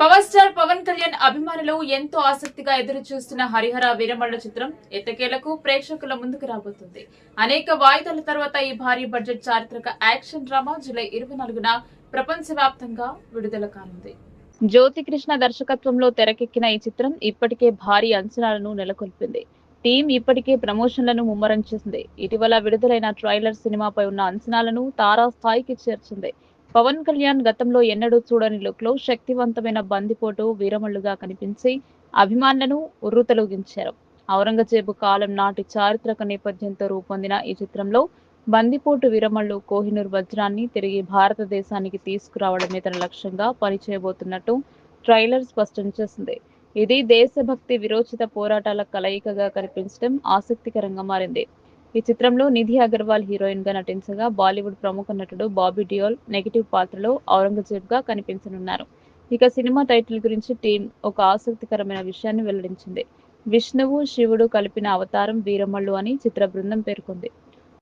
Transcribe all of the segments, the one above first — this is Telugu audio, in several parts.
పవర్ స్టార్ పవన్ కళ్యాణ్ అభిమానులు ఎంతో ఆసక్తిగా ఎదురు చూస్తున్న హరిహర వీరమల్ల చిత్రం ఎట్టకేలకు ప్రేక్షకుల ముందుకు రాబోతుంది. అనేక వాయిదాల తర్వాత ఈ భారీ బడ్జెట్ చారిత్రక యాక్షన్ డ్రామా జూలై ఇరవై నాలుగున ప్రపంచవ్యాప్తంగా విడుదల కానుంది. జ్యోతి కృష్ణ దర్శకత్వంలో తెరకెక్కిన ఈ చిత్రం ఇప్పటికే భారీ అంచనాలను నెలకొల్పింది. టీం ఇప్పటికే ప్రమోషన్లను ముమ్మరం చేసింది. ఇటీవల విడుదలైన ట్రైలర్ సినిమాపై ఉన్న అంచనాలను తారా స్థాయికి చేర్చింది. పవన్ కళ్యాణ్ గతంలో ఎన్నడూ చూడని లుక్లో శక్తివంతమైన బందిపోటు వీరమల్లుగా కనిపించి అభిమానులను ఉర్రూతలూగించారు. ఔరంగజేబు కాలం నాటి చారిత్రక నేపథ్యంతో రూపొందిన ఈ చిత్రంలో బందిపోటు వీరమల్లు కోహినూర్ వజ్రాన్ని తిరిగి భారతదేశానికి తీసుకురావడమే తన లక్ష్యంగా పనిచేయబోతున్నట్టు ట్రైలర్ స్పష్టం చేసింది. ఇది దేశభక్తి విరోచిత పోరాటాల కలయికగా కనిపించడం ఆసక్తికరంగా మారింది. ఈ చిత్రంలో నిధి అగర్వాల్ హీరోయిన్గా నటించగా బాలీవుడ్ ప్రముఖ నటుడు బాబీ డియోల్ నెగిటివ్ పాత్రలో ఔరంగజేబ్గా కనిపించనున్నారు. ఇక సినిమా టైటిల్ గురించి టీం ఒక ఆసక్తికరమైన విషయాన్ని వెల్లడించింది. విష్ణువు శివుడు కలిపిన అవతారం వీరమల్లు అని చిత్ర బృందం పేర్కొంది.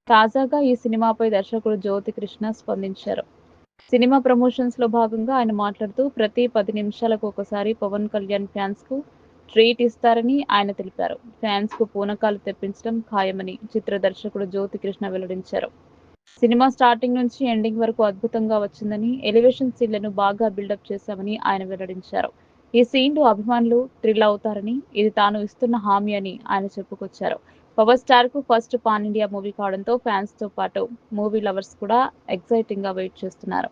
తాజాగా ఈ సినిమాపై దర్శకుడు జ్యోతి కృష్ణ స్పందించారు. సినిమా ప్రమోషన్స్లో భాగంగా ఆయన మాట్లాడుతూ ప్రతి పది నిమిషాలకు ఒకసారి పవన్ కళ్యాణ్ ఫ్యాన్స్కు ట్రీట్ ఇస్తారని ఆయన తెలిపారు. ఫ్యాన్స్కు పూనకాలు తెప్పించడం ఖాయమని చిత్ర దర్శకుడు జ్యోతి కృష్ణ వెల్లడించారు. సినిమా స్టార్టింగ్ నుంచి ఎండింగ్ వరకు అద్భుతంగా వచ్చిందని ఎలివేషన్ సీన్లను బాగా బిల్డప్ చేశామని ఆయన వెల్లడించారు. ఈ సీన్లు అభిమానులు థ్రిల్ అవుతారని ఇది తాను ఇస్తున్న హామీ అని ఆయన చెప్పుకొచ్చారు. పవర్ స్టార్కు ఫస్ట్ పాన్ ఇండియా మూవీ కావడంతో ఫ్యాన్స్తో పాటు మూవీ లవర్స్ కూడా ఎక్సైటింగ్గా వెయిట్ చేస్తున్నారు.